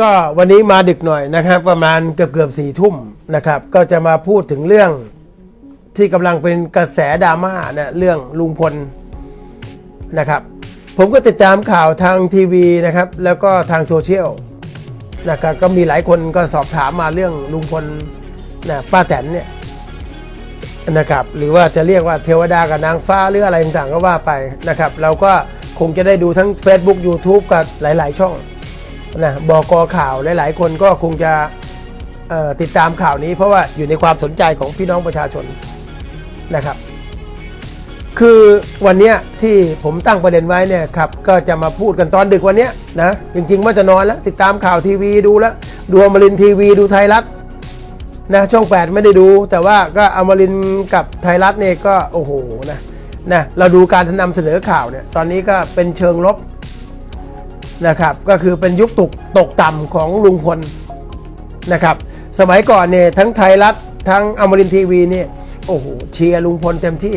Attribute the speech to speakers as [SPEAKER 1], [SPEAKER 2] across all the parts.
[SPEAKER 1] ก็วันนี้มาดึกหน่อยนะครับ ประมาณเกือบเกือบสี่ทุ่มนะครับ ก็จะมาพูดถึงเรื่องที่กำลังเป็นกระแสดราม่าเนี่ยเรื่องลุงพลนะครับ ผมก็ติดตามข่าวทางทีวีนะครับ แล้วก็ทางโซเชียลนะครับก็มีหลายคนก็สอบถามมาเรื่องลุงพลนะป้าแตนเนี่ยนะครับหรือว่าจะเรียกว่าเทวดากับนางฟ้าหรืออะไรต่างๆก็ว่าไปนะครับ เราก็คงจะได้ดูทั้ง Facebook YouTube กับหลาย ๆ ช่อง นะบอกอข่าวหลาย ๆ คนก็คงจะติดตามข่าวนี้ เพราะว่าอยู่ในความสนใจของพี่น้องประชาชนนะครับ คือวันนี้ที่ผมตั้งประเด็นไว้เนี่ยครับก็จะมาพูดกันตอนดึกวันนี้นะจริงๆว่าจะนอนแล้ว ติดตามข่าวทีวีดูแล้วดูอมรินทีวีดูไทยรัฐนะช่อง 8 ไม่ได้ดู แต่ว่าก็อมรินกับไทยรัฐเนี่ยก็โอ้โหนะนะเราดูการนำเสนอข่าวเนี่ยตอนนี้ก็เป็นเชิงลบ นะครับ ก็คือเป็นยุคตกตกต่ำของลุงพลนะครับ สมัยก่อนเนี่ยทั้งไทยรัฐทั้งอมรินทีวีเนี่ยโอ้โหเชียร์ลุงพลเต็มที่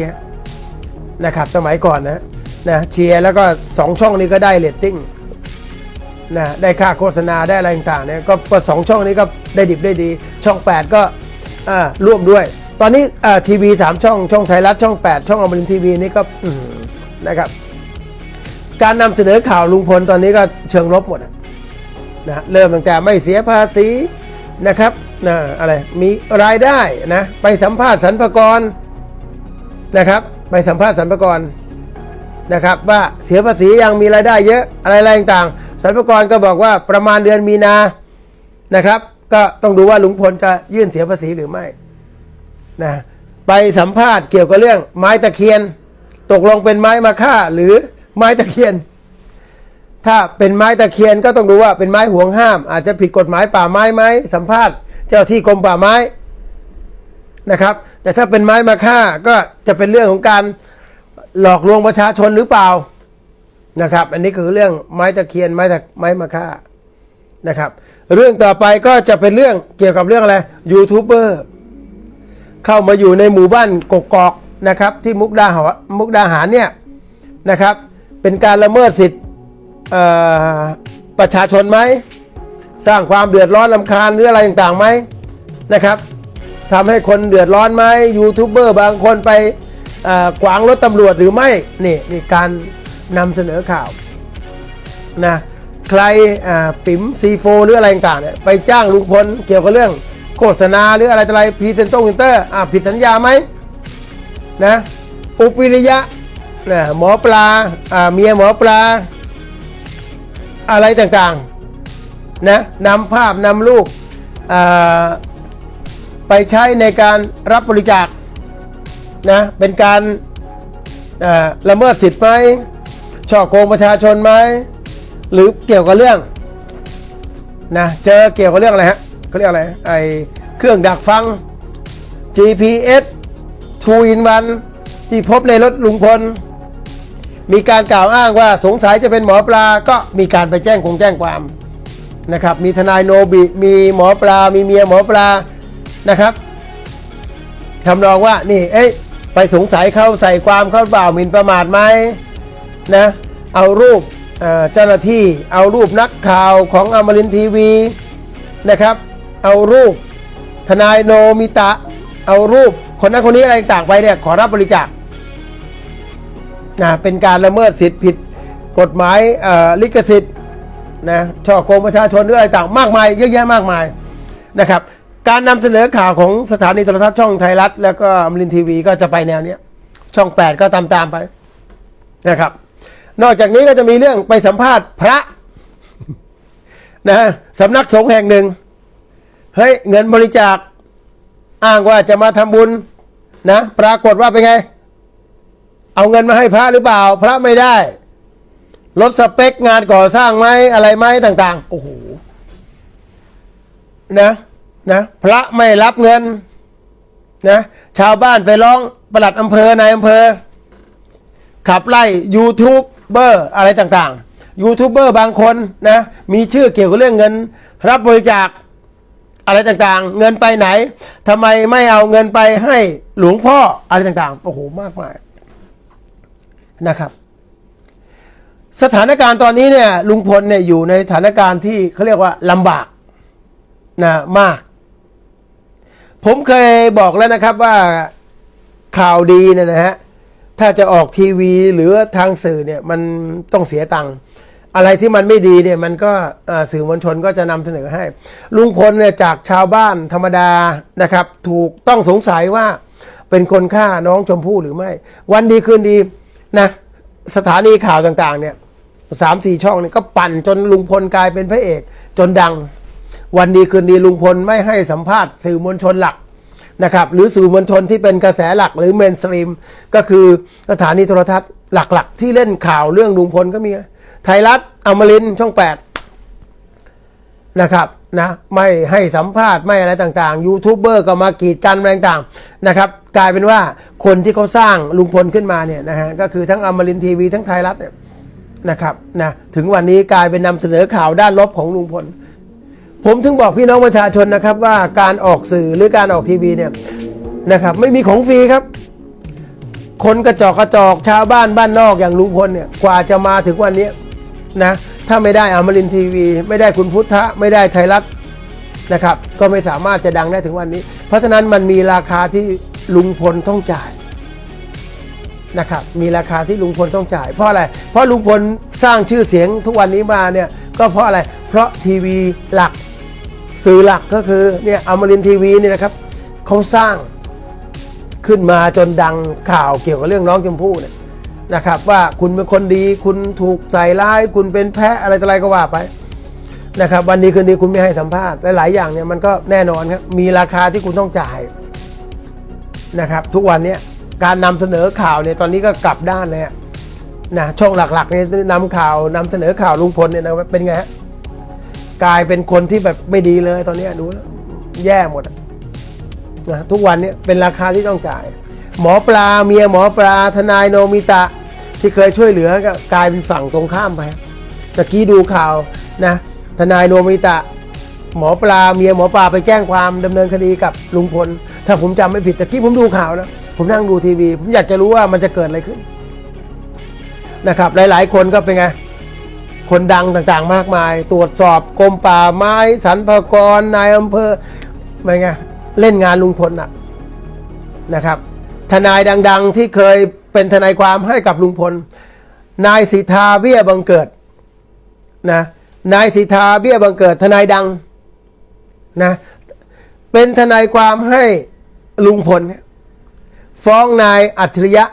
[SPEAKER 1] นะครับ สมัยก่อนนะนะเชียร์แล้วก็สองช่องนี้ก็ได้เรตติ้งนะได้ค่าโฆษณาได้อะไรต่างๆเนี่ยก็สองช่องนี้ก็ได้ดิบได้ดี ช่อง 8 ก็อ่าร่วมด้วย ตอนนี้อ่าทีวีสามช่องช่องไทยรัฐช่อง 8 ช่องอมรินทีวีนี่ก็นะครับ การนำเสนอข่าวลุงพลตอนนี้ก็เชิงลบหมดอะนะเริ่มตั้งแต่ไม่เสียภาษีนะครับนะอะไรมีรายได้นะไปสัมภาษณ์สรรพากรนะครับ ไปสัมภาษณ์สรรพากรนะครับว่าเสียภาษียังมีรายได้เยอะอะไรๆต่างๆสรรพากรก็บอกว่าประมาณเดือนมีนานะครับ ก็ต้องดูว่าลุงพลจะยื่นเสียภาษีหรือไม่นะไปสัมภาษณ์เกี่ยวกับเรื่องไม้ตะเคียน ตกลงเป็นไม้มาค่าหรือ ไม้ตะเคียน ถ้าเป็นไม้ตะเคียนก็ต้องดูว่าเป็นไม้ห่วงห้าม อาจจะผิดกฎหมายป่าไม้ไหมสัมภาษณ์เจ้าที่กรมป่าไม้นะครับ แต่ถ้าเป็นไม้มาฆ่าก็จะเป็นเรื่องของการหลอกลวงประชาชนหรือเปล่านะครับ อันนี้คือเรื่องไม้ตะเคียนไม้ตะไม้มาฆ่านะครับ เรื่องต่อไปก็จะเป็นเรื่องเกี่ยวกับเรื่องอะไรยูทูบเบอร์เข้ามาอยู่ในหมู่บ้านกกอกนะครับ ที่มุกดาหารมุกดาหารเนี่ยนะครับ เป็นการละเมิดสิทธิ์ประชาชนไหม สร้างความเดือดร้อนลำคาญหรืออะไรต่างๆไหมนะครับทำให้คนเดือดร้อนไหมยูทูบเบอร์บางคนไปขวางรถตำรวจหรือไม่นี่นี่การนำเสนอข่าวนะใครปิ๋มซีโฟหรืออะไรต่างๆเนี่ยไปจ้างลุงพลเกี่ยวกับเรื่องโฆษณาหรืออะไรต่ออะไรพรีเซนต์เซนเตอร์ผิดสัญญาไหมนะอุปวิริยะ นะหมอปลาอ่าเมียหมอปลา อะไรต่างๆนะนำภาพนำรูปอ่าไปใช้ในการรับบริจาคนะเป็นการละเมิดสิทธิ์ไหมช่อโกงประชาชนไหมหรือเกี่ยวกับเรื่องนะเจอเกี่ยวกับเรื่องอะไรฮะเขาเรียกอะไรไอเครื่องดักฟัง GPS 2 in 1ที่พบในรถลุงพล มีการกล่าวอ้างว่าสงสัยจะเป็นหมอปลาก็มีการไปแจ้งคงแจ้งความนะครับ มีทนายโนบิมีหมอปลา มีเมียหมอปลานะครับทำนองว่านี่เอ้ยไปสงสัยเขาใส่ความเขาเปล่าหมิ่นประมาทไหมนะเอารูปเอ่อเจ้าหน้าที่เอารูปนักข่าวของอมรินทร์ทีวีนะครับ เอารูปทนายโนมิตะ เอารูปคนนั้นคนนี้อะไรต่างๆไปเนี่ยขอรับบริจาค นะเป็นการละเมิดสิทธิผิดกฎหมายลิขสิทธิ์นะช่อโกงประชาชนหรืออะไรต่างมากมาย เยอะแยะมากมายนะครับ การนำเสนอข่าวของสถานีโทรทัศน์ช่องไทยรัฐ แล้วก็อมรินทีวีก็จะไปแนวเนี้ยช่อง 8 ก็ตามตามไปนะครับ นอกจากนี้ก็จะมีเรื่องไปสัมภาษณ์พระนะสำนักสงฆ์แห่งหนึ่งเฮ้ยเงินบริจาคอ้างว่าจะมาทำบุญนะ ปรากฏว่าเป็นไง เอาเงินมาให้พระหรือเปล่า พระไม่ได้ ลดสเปคงานก่อสร้างไหมอะไรไหมต่าง ๆ โอ้โหนะนะพระไม่รับเงินนะชาวบ้านไปร้องประหลัดอำเภอนายอำเภอ ขับไล่ยูทูบเบอร์อะไรต่างๆยูทูบเบอร์บางคนนะมีชื่อเกี่ยวกับเรื่องเงิน รับบริจาคอะไรต่างๆ เงินไปไหนทำไมไม่เอาเงินไปให้หลวงพ่ออะไรต่างๆโอ้โหมากมาย นะครับ สถานการณ์ตอนนี้เนี่ยลุงพลเนี่ยอยู่ในสถานการณ์ที่เขาเรียกว่าลำบากนะมาก ผมเคยบอกแล้วนะครับว่าข่าวดีเนี่ยนะฮะถ้าจะออกทีวีหรือทางสื่อเนี่ยมันต้องเสียตังค์อะไรที่มันไม่ดีเนี่ยมันก็สื่อมวลชนก็จะนำเสนอให้ ลุงพลเนี่ยจากชาวบ้านธรรมดานะครับ ถูกต้องสงสัยว่าเป็นคนฆ่าน้องชมพู่หรือไม่ วันดีคืนดี นะสถานีข่าวต่างๆเนี่ยสามสี่ช่องเนี่ยก็ปั่นจนลุงพลกลายเป็นพระเอก จนดัง วันดีคืนดีลุงพลไม่ให้สัมภาษณ์สื่อมวลชนหลักนะครับหรือสื่อมวลชนที่เป็นกระแสหลักหรือเมนสตรีม ก็คือสถานีโทรทัศน์หลักๆ ที่เล่นข่าวเรื่องลุงพลก็มี ไทยรัฐอมรินช่องแปดนะครับ นะไม่ให้สัมภาษณ์ไม่อะไรต่างๆยูทูบเบอร์ก็มากีดกันอะไรต่างๆนะครับกลายเป็นว่าคนที่เขาสร้างลุงพลขึ้นมาเนี่ยนะฮะก็คือทั้งอมรินทีวีทั้งไทยรัฐเนี่ยนะครับนะถึงวันนี้กลายเป็นนำเสนอข่าวด้านลบของลุงพล ผมถึงบอกพี่น้องประชาชนนะครับว่าการออกสื่อหรือการออกทีวีเนี่ยนะครับไม่มีของฟรีครับ คนกระจอกกระจอกชาวบ้านบ้านนอกอย่างลุงพลเนี่ยกว่าจะมาถึงวันนี้ นะถ้าไม่ได้อมรินทีวี ไม่ได้คุณพุทธะไม่ได้ไทยรัฐนะครับ ก็ไม่สามารถจะดังได้ถึงวันนี้ เพราะฉะนั้นมันมีราคาที่ลุงพลต้องจ่ายนะครับมีราคาที่ลุงพลต้องจ่าย เพราะอะไร เพราะลุงพลสร้างชื่อเสียงทุกวันนี้มาเนี่ยก็เพราะอะไรเพราะทีวีหลักสื่อหลักก็คือเนี่ยอมรินทีวีนี่นะครับเขาสร้างขึ้นมาจนดังข่าวเกี่ยวกับเรื่องน้องชมพู่เนี่ย นะครับว่าคุณเป็นคนดี คุณถูกใส่ร้าย คุณเป็นแพะอะไรต่ออะไรก็ว่าไปนะครับวันนี้คืนดีคุณไม่ให้สัมภาษณ์หลายๆอย่างเนี่ยมันก็แน่นอนครับมีราคาที่คุณต้องจ่ายนะครับ ทุกวันนี้การนำเสนอข่าวเนี่ยตอนนี้ก็กลับด้านเลยนะช่องหลักๆเนี่ยนำข่าวนำเสนอข่าวลุงพลเนี่ยนะเป็นไงฮะกลายเป็นคนที่แบบไม่ดีเลยตอนนี้ดูแล้วแย่หมดนะทุกวันนี้เป็นราคาที่ต้องจ่าย หมอปลาเมียหมอปลาทนายโนมิตะ ที่เคยช่วยเหลือก็กลายเป็นฝั่งตรงข้ามไปตะกี้ดูข่าวนะ ทนายโนมิตะ หมอปลาเมียหมอปลาไปแจ้งความดำเนินคดีกับลุงพล ถ้าผมจำไม่ผิดตะกี้ผมดูข่าวนะ ผมนั่งดูทีวี ผมอยากจะรู้ว่ามันจะเกิดอะไรขึ้นนะครับ หลาย ๆ คนก็เป็นไง คนดังต่างๆ มากมาย ตรวจสอบกรมป่าไม้สรรพากรนายอำเภอไปไงเล่นงานลุงพลนะนะครับ ทนายดัง ๆ ที่เคย เป็นทนายความให้กับลุงพล นายสิทธาเบี้ยบังเกิดนะนายสิทธาเบี้ยบังเกิดทนายดังนะเป็นทนายความให้ลุงพล ฟ้องนายอัจฉริยะ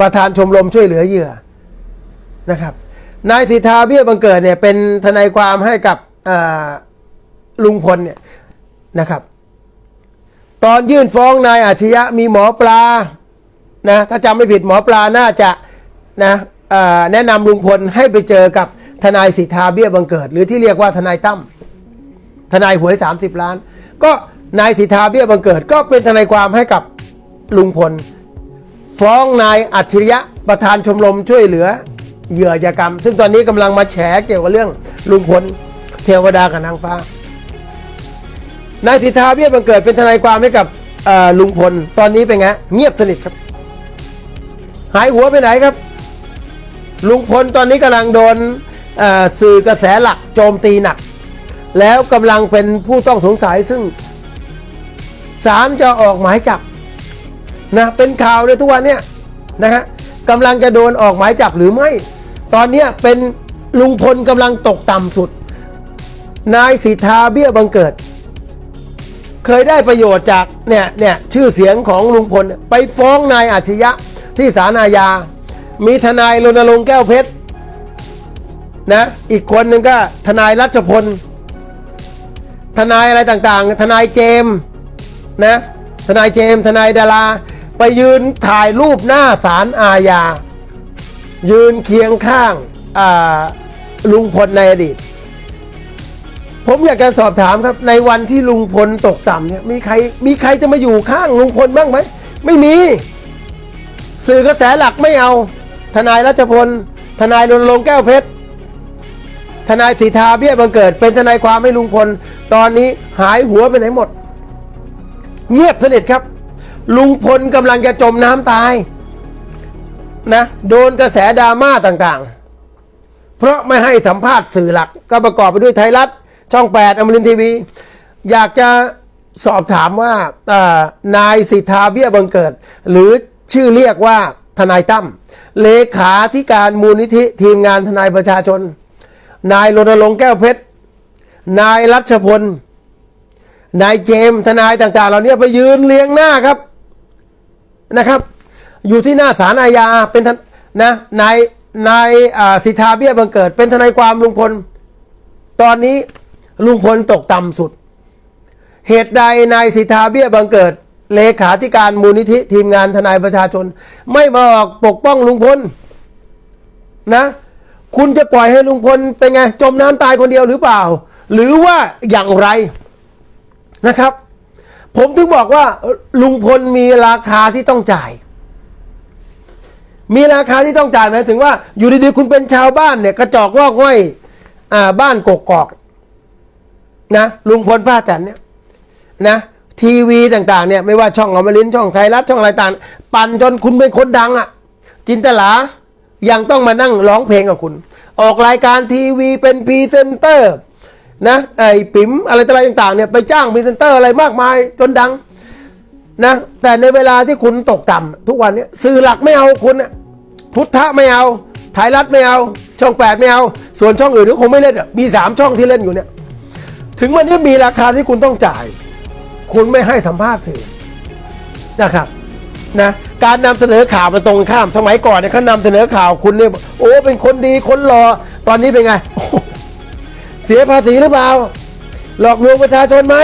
[SPEAKER 1] ประธานชมรมช่วยเหลือเหยื่อนะครับนายสิทธาเบี้ยบังเกิดเนี่ยเป็นทนายความให้กับลุงพลเนี่ยนะครับ ตอนยื่นฟ้องนายอาชญะมีหมอปลา นะถ้าจำไม่ผิดหมอปลาน่าจะนะแนะนำลุงพลให้ไปเจอกับทนายสิทธาเบี้ยบังเกิด หรือที่เรียกว่าทนายตั้มทนายหวย 30 ล้าน ก็นายสิทธาเบี้ยบังเกิด ก็เป็นทนายความให้กับลุงพล ฟ้องนายอัจฉริยะประธานชมรมช่วยเหลือเหยื่ออากรรม ซึ่งตอนนี้กำลังมาแฉเกี่ยวกับเรื่องลุงพลเทวดากับนางฟ้านายสิทธาเบี้ยบังเกิดเป็นทนายความให้กับลุงพล ตอนนี้เป็นไงเงียบสนิทครับ หายหัวไปไหนครับ ลุงพลตอนนี้กำลังโดนสื่อกระแสหลักโจมตีหนัก แล้วกำลังเป็นผู้ต้องสงสัยซึ่งศาลจะออกหมายจับนะเป็นข่าวเลยทุกวันเนี่ยนะฮะกำลังจะโดนออกหมายจับหรือไม่ ตอนเนี้เป็นลุงพลกำลังตกต่ำสุด นายสิทธาเบี้ยบังเกิด เคยได้ประโยชน์จากเนี่ยเนี่ยชื่อเสียงของลุงพลไปฟ้องนายอาชญะ ที่ศาลอาญา มีทนายรณรงค์แก้วเพชรนะอีกคนหนึ่งก็ทนายรัชพล ทนายอะไรต่างๆ ทนายเจมส์นะทนายเจมส์ทนายดารา ไปยืนถ่ายรูปหน้าศาลอาญา ยืนเคียงข้างาลุงพลในอดีต ผมอยากจะสอบถามครับ ในวันที่ลุงพลตกต่ำเนี่ยมีใครมีใครจะมาอยู่ข้างลุงพลบ้างไหม ไม่มี สื่อกระแสหลักไม่เอา ทนายรัชพล ทนายรณรงค์แก้วเพชร ทนายสีทาเบี้ยบังเกิด เป็นทนายความให้ลุงพล ตอนนี้หายหัวไปไหนหมด เงียบสนิทครับ ลุงพลกำลังจะจมน้ำตาย นะ โดนกระแสดราม่าต่างเพราะไม่ให้สัมภาษณ์สื่อหลัก ก็ประกอบไปด้วยไทยรัฐ ช่อง 8อมรินทีวี อยากจะสอบถามว่านายสิทธาเบี้ยบังเกิด หรือ ชื่อเรียกว่าทนายตั้มเลขาธิการมูลนิธิทีมงานทนายประชาชน นายรณรงค์แก้วเพชร นายรัชพล นายเจมส์ทนายต่างๆ เหล่านี้ไปยืนเรียงหน้าครับนะครับ อยู่ที่หน้าศาลอาญาเป็นทนนะนายนายอ่าสิทธาเบี้ยบังเกิด เป็นทนายความลุงพล ตอนนี้ลุงพลตกต่ำสุด เหตุใดนายสิทธาเบี้ยบังเกิด เลขาธิการมูลนิธิทีมงานทนายประชาชน ไม่มาออกปกป้องลุงพลนะ คุณจะปล่อยให้ลุงพลเป็นไง จมน้ำตายคนเดียวหรือเปล่า หรือว่าอย่างไรนะครับ ผมถึงบอกว่าลุงพลมีราคาที่ต้องจ่าย มีราคาที่ต้องจ่ายหมายถึงว่า อยู่ดีๆคุณเป็นชาวบ้านเนี่ยกระจอกงอกง่อยอ่าบ้านกกอกนะลุงพลป้าแตนเนี่ยนะ ทีวีต่างๆเนี่ยไม่ว่าช่องอมรินทร์ช่องไทยรัฐช่องอะไรต่างปั่นจนคุณเป็นคนดังอะ่ะ จินตลายังต้องมานั่งร้องเพลงกับคุณ ออกรายการทีวีเป็นพรีเซนเตอร์นะไอ้ปิ๋มอะไรต่ออะไรต่างๆเนี่ยไปจ้างพรีเซนเตอร์อะไรมากมายจนดังนะแต่ในเวลาที่คุณตกต่ำทุกวันเนี้สื่อหลักไม่เอาคุณพุทธะไม่เอาไทยรัฐไม่เอา ช่องแปดไม่เอา ส่วนช่องอื่นก็คงไม่เล่นอะมีสามช่องที่เล่นอยู่เนี่ย ถึงวันนี้มีราคาที่คุณต้องจ่าย คุณไม่ให้สัมภาษณ์สื่อนะครับนะการนำเสนอข่าวมันตรงข้าม สมัยก่อนเนี่ยเขานำเสนอข่าวคุณเนี่ยโอ้เป็นคนดีคนรอตอนนี้เป็นไง เสียภาษีหรือเปล่า หลอกลวงประชาชนไหม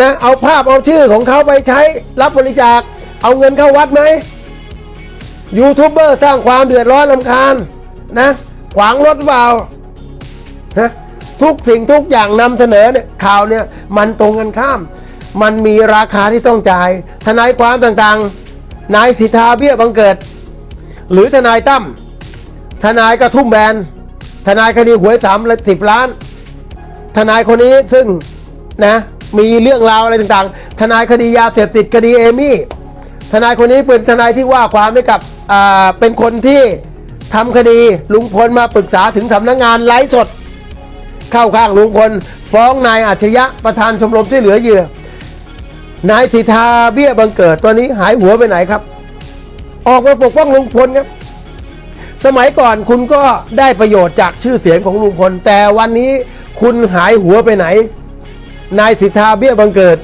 [SPEAKER 1] นะเอาภาพเอาชื่อของเขาไปใช้รับบริจาค เอาเงินเข้าวัดไหมยูทูบเบอร์สร้างความเดือดร้อนลำคาญนะขวางรถเปล่านะทุกสิ่งทุกอย่างนำเสนอเนี่ยข่าวเนี่ยมันตรงกันข้าม มันมีราคาที่ต้องจ่าย ทนายความต่างๆ นายสิทธาเบี้ยบังเกิด หรือทนายตั้ม ทนายกระทุ่มแบน ทนายคดีหวยสามสิบล้าน ทนายคนนี้ซึ่งนะมีเรื่องราวอะไรต่างๆ ทนายคดียาเสพติดคดีเอมี่ ทนายคนนี้เป็นทนายที่ว่าความให้กับเป็นคนที่ทำคดีลุงพลมาปรึกษาถึงสำนักงานไลฟ์สด เข้าข้างลุงพลฟ้องนายอัจฉริยะประธานชมรมช่วยเหลือเหยื่อ นายสิทธาเบี้ยบังเกิดตัวนี้หายหัวไปไหนครับ ออกมาปกป้องลุงพลครับ สมัยก่อนคุณก็ได้ประโยชน์จากชื่อเสียงของลุงพล แต่วันนี้คุณหายหัวไปไหน นายสิทธาเบี้ยบังเกิด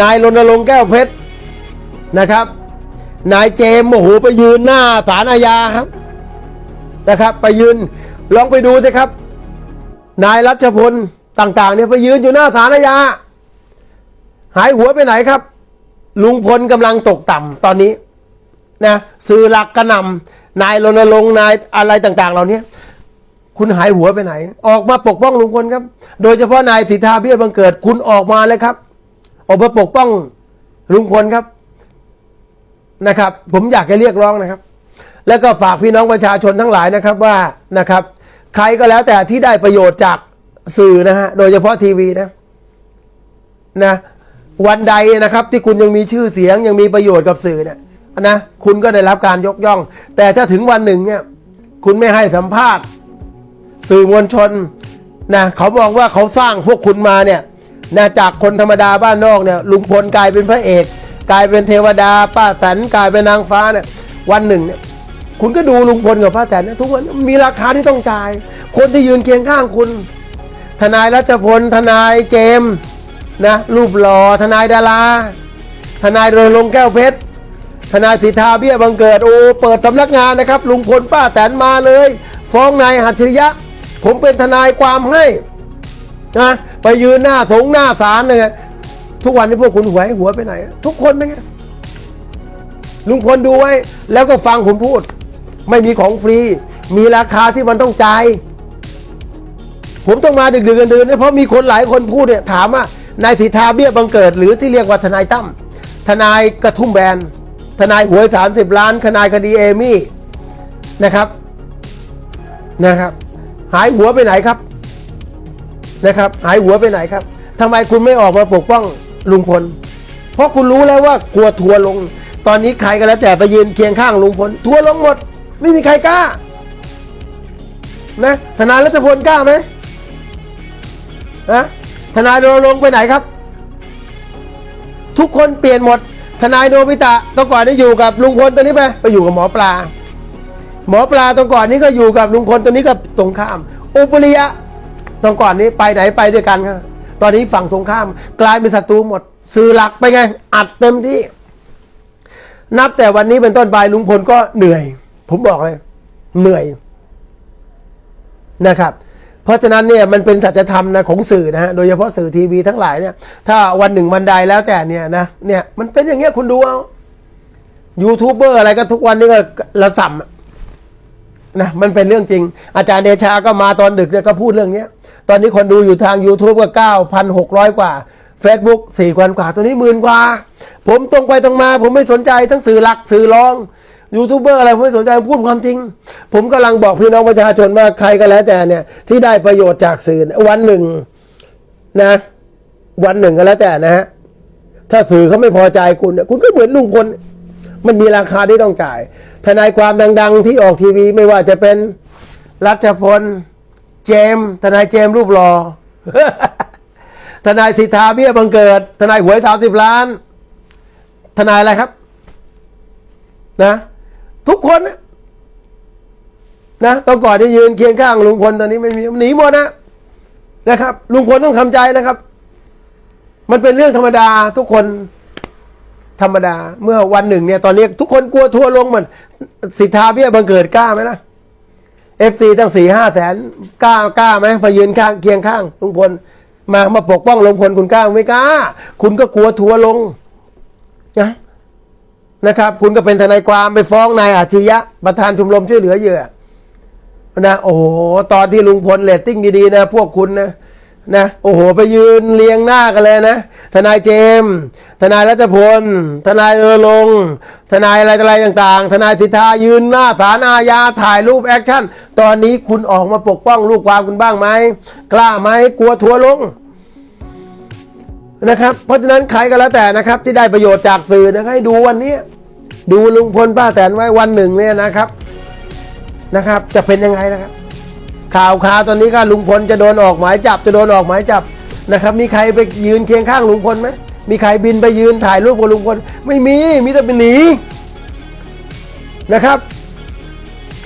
[SPEAKER 1] นายรณรงค์แก้วเพชรนะครับ นายเจมส์โอ้โหไปยืนหน้าศาลอาญาครับนะครับ ไปยืนลองไปดูสิครับ นายรัชพลต่างๆเนี่ยไปยืนอยู่หน้าศาลอาญา หายหัวไปไหนครับ ลุงพลกำลังตกต่ำตอนนี้นะสื่อหลักกระนำนายรณรงค์นายอะไรต่างๆ เหล่านี้คุณหายหัวไปไหน ออกมาปกป้องลุงพลครับ โดยเฉพาะนายสิทธาเบี้ยบังเกิดคุณออกมาเลยครับ ออกมาปกป้องลุงพลครับนะครับ ผมอยากจะเรียกร้องนะครับ แล้วก็ฝากพี่น้องประชาชนทั้งหลายนะครับว่านะครับ ใครก็แล้วแต่ที่ได้ประโยชน์จากสื่อนะฮะโดยเฉพาะทีวีนะนะ วันใดนะครับที่คุณยังมีชื่อเสียงยังมีประโยชน์กับสื่อเนี่ยนะคุณก็ได้รับการยกย่อง แต่ถ้าถึงวันหนึ่งเนี่ยคุณไม่ให้สัมภาษณ์ สื่อมวลชนนะเขามองว่าเขาสร้างพวกคุณมาเนี่ยนะจากคนธรรมดาบ้านนอกเนี่ยลุงพลกลายเป็นพระเอก กลายเป็นเทวดาป้าแตนกลายเป็นนางฟ้าเนี่ยวันหนึ่งเนี่ยคุณก็ดูลุงพลกับป้าแตนนะทุกวันมีราคาที่ต้องจ่าย คนที่ยืนเคียงข้างคุณ ทนายรัชพลทนายเจมส์ นะรูปหล่อทนายดาราทนายรณรงค์แก้วเพชรทนายสิทธาเบี้ยบังเกิดโอ้เปิดสำนักงานนะครับ ลุงพลป้าแตนมาเลย ฟ้องนายหัตถริยะ ผมเป็นทนายความให้นะไปยืนหน้าสงหน้าศาลเลยทุกวันนี้พวกคุณหวยหัวไปไหน ทุกคนเป็นไงลุงพลดูไว้ แล้วก็ฟังผมพูด ไม่มีของฟรี มีราคาที่มันต้องจ่ายผมต้องมาดึกๆกันเดินๆเพราะมีคนหลายคนพูดเนี่ยถามว่า นายสิทธาเบี้ยบังเกิด หรือที่เรียกว่าทนายตั้มทนายกระทุ่มแบนทนายหวย 30 ล้านทนายคดีเอมี่นะครับนะครับ หายหัวไปไหนครับนะครับ หายหัวไปไหนครับทำไมคุณไม่ออกมาปกป้องลุงพล เพราะคุณรู้แล้วว่ากลัวทัวร์ลง ตอนนี้ใครก็แล้วแต่ไปยืนเคียงข้างลุงพล ทัวร์ลงหมด ไม่มีใครกล้านะทนายรัชพลกล้าไหมนะ ทนายรณรงไปไหนครับ ทุกคนเปลี่ยนหมด ทนายโนบิตะตอนก่อนนี่อยู่กับลุงพลตัวนี้ไปไปอยู่กับหมอปลา หมอปลาตอนก่อนนี้ก็อยู่กับลุงพลตัวนี้ก็ตรงข้าม อุปริยะตอนก่อนนี้ไปไหนไปด้วยกันครับตอนนี้ฝั่งตรงข้าม กลายเป็นศัตรูหมด สื่อหลักไปไง อัดเต็มที่ นับแต่วันนี้เป็นต้นไปลุงพลก็เหนื่อย ผมบอกเลย เหนื่อยนะครับ เพราะฉะนั้นเนี่ยมันเป็นสัจธรรมนะของสื่อนะฮะโดยเฉพาะสื่อทีวีทั้งหลายเนี่ย ถ้าวันหนึ่งวันใดแล้วแต่เนี่ยนะเนี่ยมันเป็นอย่างเงี้ยคุณดูเอายูทูบเบอร์อะไรก็ทุกวันนี้ก็ระส่ำนะมันเป็นเรื่องจริง อาจารย์เดชาก็มาตอนดึกเนี่ยก็พูดเรื่องเนี้ย ตอนนี้คนดูอยู่ทาง YouTube ก็ 9,600 กว่า Facebook 4พันกว่า ตัวนี้หมื่นกว่า ผมตรงไปตรงมา ผมไม่สนใจทั้งสื่อหลักสื่อรอง ยูทูบเบอร์อะไรผมไม่สนใจพูดความจริง ผมกำลังบอกพี่น้องประชาชนว่าใครก็แล้วแต่เนี่ย ที่ได้ประโยชน์จากสื่อวันหนึ่งนะ วันหนึ่งก็แล้วแต่นะฮะถ้าสื่อเขาไม่พอใจคุณเนี่ยคุณก็เหมือนลุงพลมันมีราคาที่ต้องจ่าย ทนายความดัง ๆ ที่ออกทีวีไม่ว่าจะเป็นรัชพล เจม ทนายเจมรูปหลอ่อทนายสิทธาเบี้ยบังเกิด ทนายหวยสามสิบล้าน ทนายอะไรครับ นะ ทุกคนนะนะต้องก่อนที่ยืนเคียงข้างลุงพลตอนนี้ไม่มีหนีหมดนะนะครับ ลุงพลต้องทำใจนะครับ มันเป็นเรื่องธรรมดาทุกคนธรรมดา เมื่อวันหนึ่งเนี่ย ตอนนี้ทุกคนกลัวทัวร์ลงหมือนสิทธาเบี้ยบังเกิดกล้าไหมนะเอฟซีตั้งสี่ห้าแสนกล้ากล้าไหมพยืนข้างเคียงข้างลุงพลมามาปกป้องลุงพลคุณกล้าไม่กล้า คุณก็กลัวทัวร์ลงนะ นะครับ คุณก็เป็นทนายความไปฟ้องนายอาชญะประธานชมรมช่วยเหลือเหยื่อนะโอ้โหตอนที่ลุงพลเรตติ้งดีๆนะ พวกคุณนะนะโอ้โห ไปยืนเรียงหน้ากันเลยนะ ทนายเจมส์ทนายรัชพล ทนายเออลง ทนายอะไรอะไรต่างๆ ทนายสิทธายืนหน้าศาลอาญาถ่ายรูปแอคชั่น ตอนนี้คุณออกมาปกป้องลูกความคุณบ้างไหม กล้าไหมกลัวทัวร์ลง นะครับ เพราะฉะนั้นใครก็แล้วแต่นะครับ ที่ได้ประโยชน์จากสื่อนะให้ดูวันนี้ดูลุงพลป้าแตนไว้วันหนึ่งเนี่ยนะครับนะครับ จะเป็นยังไงนะครับ ข่าวข่าวตอนนี้ก็ลุงพลจะโดนออกหมายจับจะโดนออกหมายจับนะครับ มีใครไปยืนเคียงข้างลุงพลไหมมีใครบินไปยืนถ่ายรูปกับลุงพลไม่มีมีแต่เป็นหนีนะครับ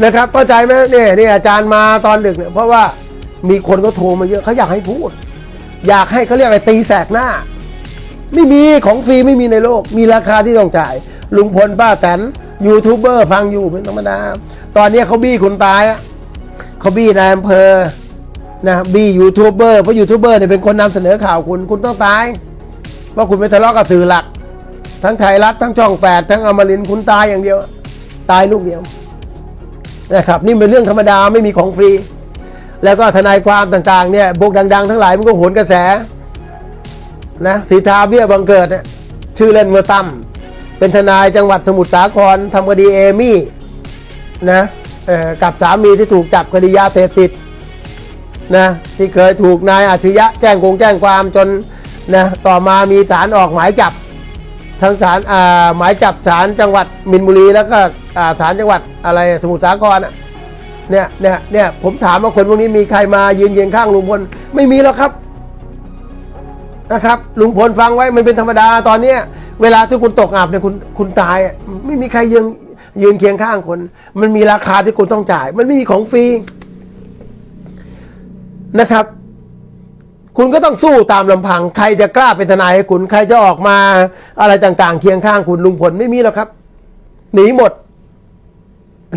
[SPEAKER 1] นะครับเข้าใจไหมเนี่ยนี่อาจารย์มาตอนดึกเนี่ยเพราะว่ามีคนก็โทรมาเยอะเขาอยากให้พูด อยากให้เขาเรียกอะไรตีแสกหน้า ไม่มีของฟรีไม่มีในโลก มีราคาที่ต้องจ่าย ลุงพลป้าแตนยูทูบเบอร์ฟังอยู่เป็นธรรมดา ตอนนี้เขาบี้คนตายอะเขาบี้นายอำเภอนะบี้ยูทูบเบอร์เพราะยูทูบเบอร์เนี่ยเป็นคนนำเสนอข่าวคุณคุณต้องตายเพราะคุณไปทะเลาะกับสื่อหลัก ทั้งไทยรัฐทั้งช่องแปดทั้งอมรินคุณตายอย่างเดียว ตายลูกเดียวนะครับนี่เป็นเรื่องธรรมดาไม่มีของฟรี แล้วก็ทนายความต่างๆเนี่ยพวกดัง ๆ ทั้งหลายมันก็โหนกระแสนะสีทาเบี้ยบังเกิดเนี่ยชื่อเล่นเมื่อตั้มเป็นทนายจังหวัดสมุทรสาครทำคดีเอมี่นะกับสามีที่ถูกจับคดียาเสพติดนะที่เคยถูกนายอาชญะแจ้งคงแจ้งความจนนะต่อมามีศาลออกหมายจับทั้งศาลหมายจับศาลจังหวัดมินบุรีแล้วก็อ่าศาลจังหวัดอะไรสมุทรสาครอะ เนี่ยเนี่ยเนี่ยผมถามว่าคนพวกนี้มีใครมายืนเยียงข้างลุงพลไม่มีหรอกครับนะครับลุงพลฟังไว้มันเป็นธรรมดาตอนเนี้ยเวลาที่คุณตกอับเนี่ยคุณคุณตายไม่มีใครยืนยืนเคียงข้างคน มันมีราคาที่คุณต้องจ่าย มันไม่มีของฟรีนะครับ คุณก็ต้องสู้ตามลำพัง ใครจะกล้าเป็นทนายให้คุณ ใครจะออกมาอะไรต่างๆ เคียงข้างคุณลุงพลไม่มีหรอกครับ หนีหมด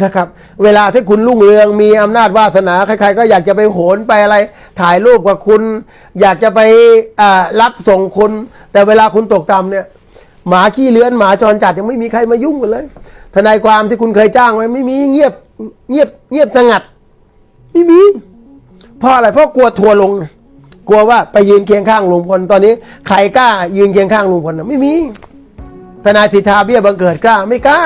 [SPEAKER 1] นะครับ เวลาที่คุณรุ่งเรืองมีอำนาจวาสนาใครๆก็อยากจะไปโหนไปอะไร ถ่ายรูปกับคุณ อยากจะไปรับส่งคุณ แต่เวลาคุณตกต่ำเนี่ย หมาขี้เลื้อนหมาจรจัดยังไม่มีใครมายุ่งกันเลย ทนายความที่คุณเคยจ้างไว้ไม่มีเงียบเงียบเงียบสงัด ไม่มีเพราะอะไรเพราะกลัวทัวร์ลง กลัวว่าไปยืนเคียงข้างลุงพลตอนนี้ใครกล้า ยืนเคียงข้างลุงพลนะไม่มีทนายสิทธาเบี้ยบังเกิดกล้าไม่กล้า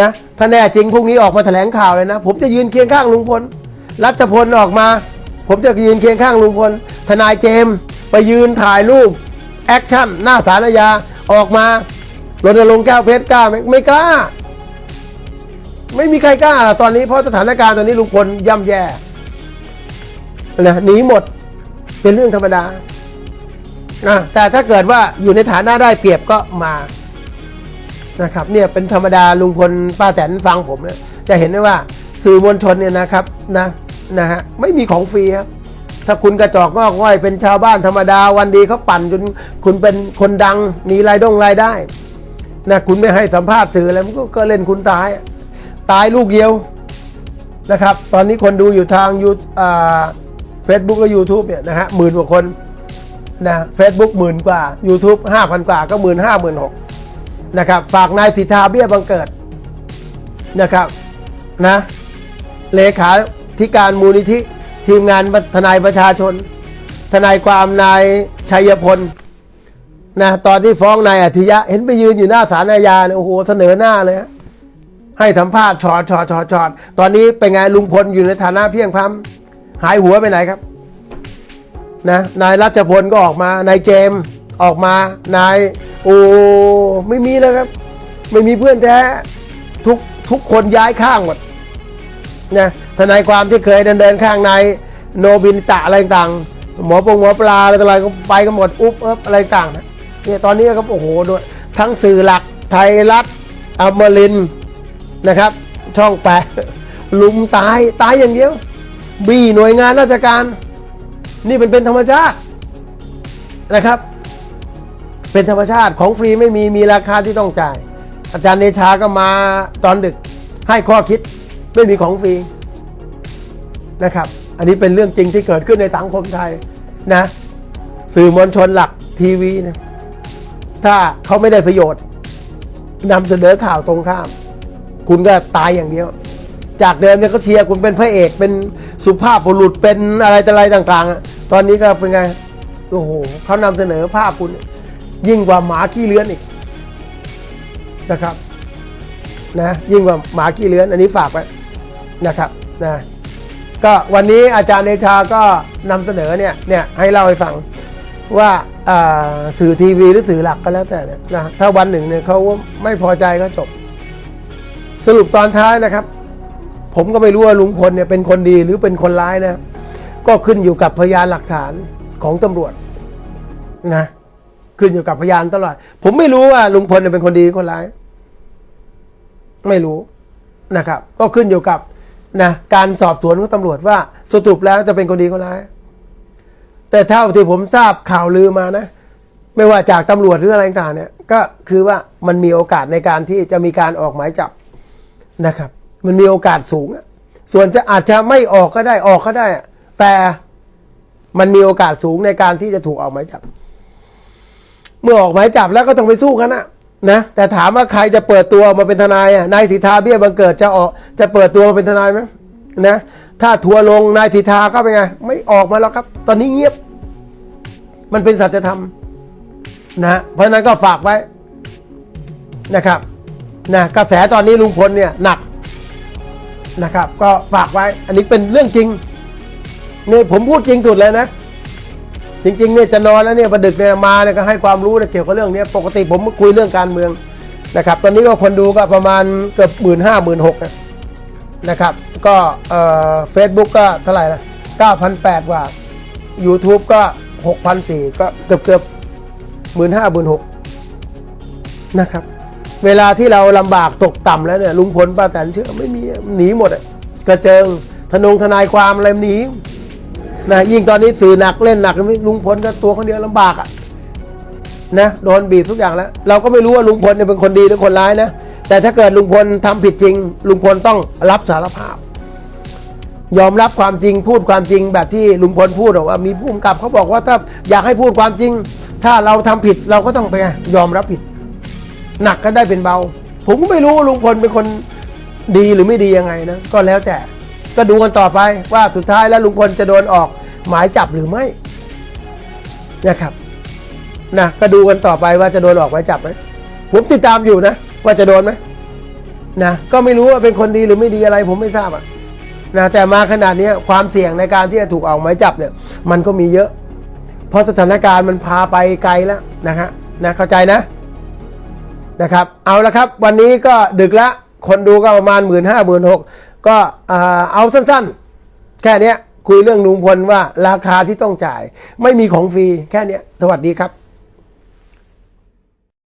[SPEAKER 1] นะถ้าแน่จริงพรุ่งนี้ออกมาแถลงข่าวเลยนะ ผมจะยืนเคียงข้างลุงพล รัฐพลออกมา ผมจะยืนเคียงข้างลุงพล ทนายเจมส์ไปยืนถ่ายรูปแอคชั่นหน้าสารยาออกมารณรงค์แก้วเพชรกล้าไหมไม่กล้า ไม่มีใครกล้าตอนนี้เพราะสถานการณ์ตอนนี้ลุงพลย่ำแย่นะหนีหมดเป็นเรื่องธรรมดาอะแต่ถ้าเกิดว่าอยู่ในฐานะได้เปรียบก็มา นะครับเนี่ยเป็นธรรมดาลุงพลป้าแตนฟังผมเนี่ยจะเห็นได้ว่าสื่อมวลชนเนี่ยนะครับนะนะฮะไม่มีของฟรีครับถ้าคุณกระจอกงอกง่อยเป็นชาวบ้านธรรมดาวันดีเขาปั่นจนคุณเป็นคนดังมีรายดงรายได้นะคุณไม่ให้สัมภาษณ์สื่ออะไรมันก็เล่นคุณตาย ตายลูกเดียวนะครับ ตอนนี้คนดูอยู่ทางยูเฟซบุ๊กและยูทูบเนี่ยนะฮะหมื่นกว่าคนนะเฟซบุ๊กหมื่นกว่า YouTube ห้าพันกว่าก็หมื่นห้าหมื่นหก นะครับฝากนายสิทธาเบี้ยบังเกิดนะครับนะเลขาธิการมูลนิธิทีมงานทนายประชาชน ทนายความนายชัยพลนะตอนที่ฟ้องนายอธิยะ เห็นไปยืนอยู่หน้าศาลอาญาเนี่ยโอ้โหเสนอหน้าเลยฮะให้สัมภาษณ์ชอดชอดชอดชอดตอนนี้เป็นไงลุงพลอยู่ในฐานะเพียงพล้ำหายหัวไปไหนครับนะนายรัชพลก็ออกมานายเจมส์ ออกมานายโอ้ไม่มีแล้วครับ ไม่มีเพื่อนแท้ทุกทุกคนย้ายข้างหมดนะทนายความที่เคยเดินเดินข้างนายโนบินตะอะไรต่างหมอปงหมอปลาอะไรต่ออะไรก็ไปกันหมดอุ๊บเอ๊บอะไรต่างนะเนี่ยตอนนี้ครับโอ้โหด้วยทั้งสื่อหลักไทยรัฐอมรินนะครับ ช่องแปดลุมตายตายอย่างเดียว บีหน่วยงานราชการ นี่เป็นเป็นธรรมชาตินะครับ เป็นธรรมชาติของฟรีไม่มีมีราคาที่ต้องจ่าย อาจารย์เดชาก็มาตอนดึกให้ข้อคิดไม่มีของฟรีนะครับ อันนี้เป็นเรื่องจริงที่เกิดขึ้นในสังคมไทยนะสื่อมวลชนหลักทีวีนะถ้าเขาไม่ได้ประโยชน์นำเสนอข่าวตรงข้าม คุณก็ตายอย่างเดียว จากเดิมเนี่ยเขาเชียร์คุณเป็นพระเอกเป็นสุภาพบุรุษเป็นอะไรต่ออะไรต่าง ๆ ตอนนี้ก็เป็นไงโอ้โหเขานำเสนอภาพคุณ ยิ่งกว่าหมาขี้เลื้อนอีกนะครับนะยิ่งกว่าหมาขี้เลื้อน อันนี้ฝากไว้นะครับนะก็วันนี้อาจารย์เดชาก็นำเสนอเนี่ยเนี่ยให้เล่าให้ฟังว่าอ่าสื่อทีวีหรือสื่อหลักก็แล้วแต่เนี่ยนะถ้าวันหนึ่งเนี่ยเขาไม่พอใจก็จบ สรุปตอนท้ายนะครับ ผมก็ไม่รู้ว่าลุงพลเนี่ยเป็นคนดีหรือเป็นคนร้ายนะ ก็ขึ้นอยู่กับพยานหลักฐานของตำรวจนะ ขึ้นอยู่กับพยานตลอด ผมไม่รู้ว่าลุงพลเป็นคนดีคนร้าย ไม่รู้นะครับ ก็ขึ้นอยู่กับนะการสอบสวนของตำรวจว่าสรุปแล้วจะเป็นคนดีคนร้าย แต่เท่าที่ผมทราบข่าวลือมานะ ไม่ว่าจากตำรวจหรืออะไรต่างๆเนี่ย ก็คือว่ามันมีโอกาสในการที่จะมีการออกหมายจับนะครับ มันมีโอกาสสูง ส่วนจะอาจจะไม่ออกก็ได้ออกก็ได้ แต่มันมีโอกาสสูงในการที่จะถูกออกหมายจับ เมื่อออกหมายจับแล้วก็ต้องไปสู้กันนะนะแต่ถามว่าใครจะเปิดตัวมาเป็นทนายอะนายสิทธาเบี้ยบังเกิดจะออกจะเปิดตัวมาเป็นทนายไหมนะถ้าทัวร์ลงนายสิทธาก็เป็นไง ไม่ออกมาแล้วครับ ตอนนี้เงียบ มันเป็นสัจธรรมนะเพราะนั้นก็ฝากไว้นะครับนะกระแสตอนนี้ลุงพลเนี่ยหนักนะครับ ก็ฝากไว้ อันนี้เป็นเรื่องจริงนี่ผมพูดจริงสุดเลยนะ จริงๆเนี่ยจะนอนแล้วเนี่ยประดึกเนี่ยมาเนี่ยก็ให้ความรู้เนี่ยเกี่ยวกับเรื่องนี้ปกติผมคุยเรื่องการเมืองนะครับ ตอนนี้ก็คนดูก็ประมาณเกือบหมื่นห้าหมื่นหกนะครับ ก็เฟซบุ๊กก็เท่าไหร่ละเก้าพันแปดกว่า YouTube ก็หกพันสี่ก็เกือบเกือบหมื่นห้าหมื่นหกนะครับ เวลาที่เราลำบากตกต่ำแล้วเนี่ยลุงพลป้าแตนเชื่อไม่มีหนีหมดอะกระเจิงทนงทนายความอะไรหนี นะยิ่งตอนนี้สื่อหนักเล่นหนักลุงพลก็ตัวคนเดียวลำบากอะ่ะนะโดนบีบทุกอย่างแล้ว เราก็ไม่รู้ว่าลุงพลเนี่ยเป็นคนดีหรือคนร้ายนะแต่ถ้าเกิดลุงพลทำผิดจริง ลุงพลต้องรับสารภาพ ยอมรับความจริงพูดความจริงแบบที่ลุงพลพูดอว่า มีผู้กำกับเขาบอกว่าถ้าอยากให้พูดความจริง ถ้าเราทำผิดเราก็ต้องไปยอมรับผิด หนักก็ได้เป็นเบา ผมก็ไม่รู้ว่าลุงพลเป็นคนดีหรือไม่ดียังไงนะก็แล้วแต่ ก็ดูกันต่อไปว่าสุดท้ายแล้วลุงพลจะโดนออกหมายจับหรือไม่นะครับนะก็ดูกันต่อไปว่าจะโดนออกหมายจับไหมผมติดตามอยู่นะ ว่าจะโดนไหมนะก็ไม่รู้ว่าเป็นคนดีหรือไม่ดีอะไร ผมไม่ทราบอะนะแต่มาขนาดนี้ความเสี่ยงในการที่จะถูกออกหมายจับเนี่ย มันก็มีเยอะ เพราะสถานการณ์มันพาไปไกลแล้วนะฮะนะเข้าใจนะนะครับ เอาละครับ วันนี้ก็ดึกล้วคนดูก็ประมาณหมื่นห้าหมื่นหก ก็อ่าเอาสั้นๆ แค่นี้คุยเรื่องลุงพลว่าราคาที่ต้องจ่าย ไม่มีของฟรีแค่นี้สวัสดีครับ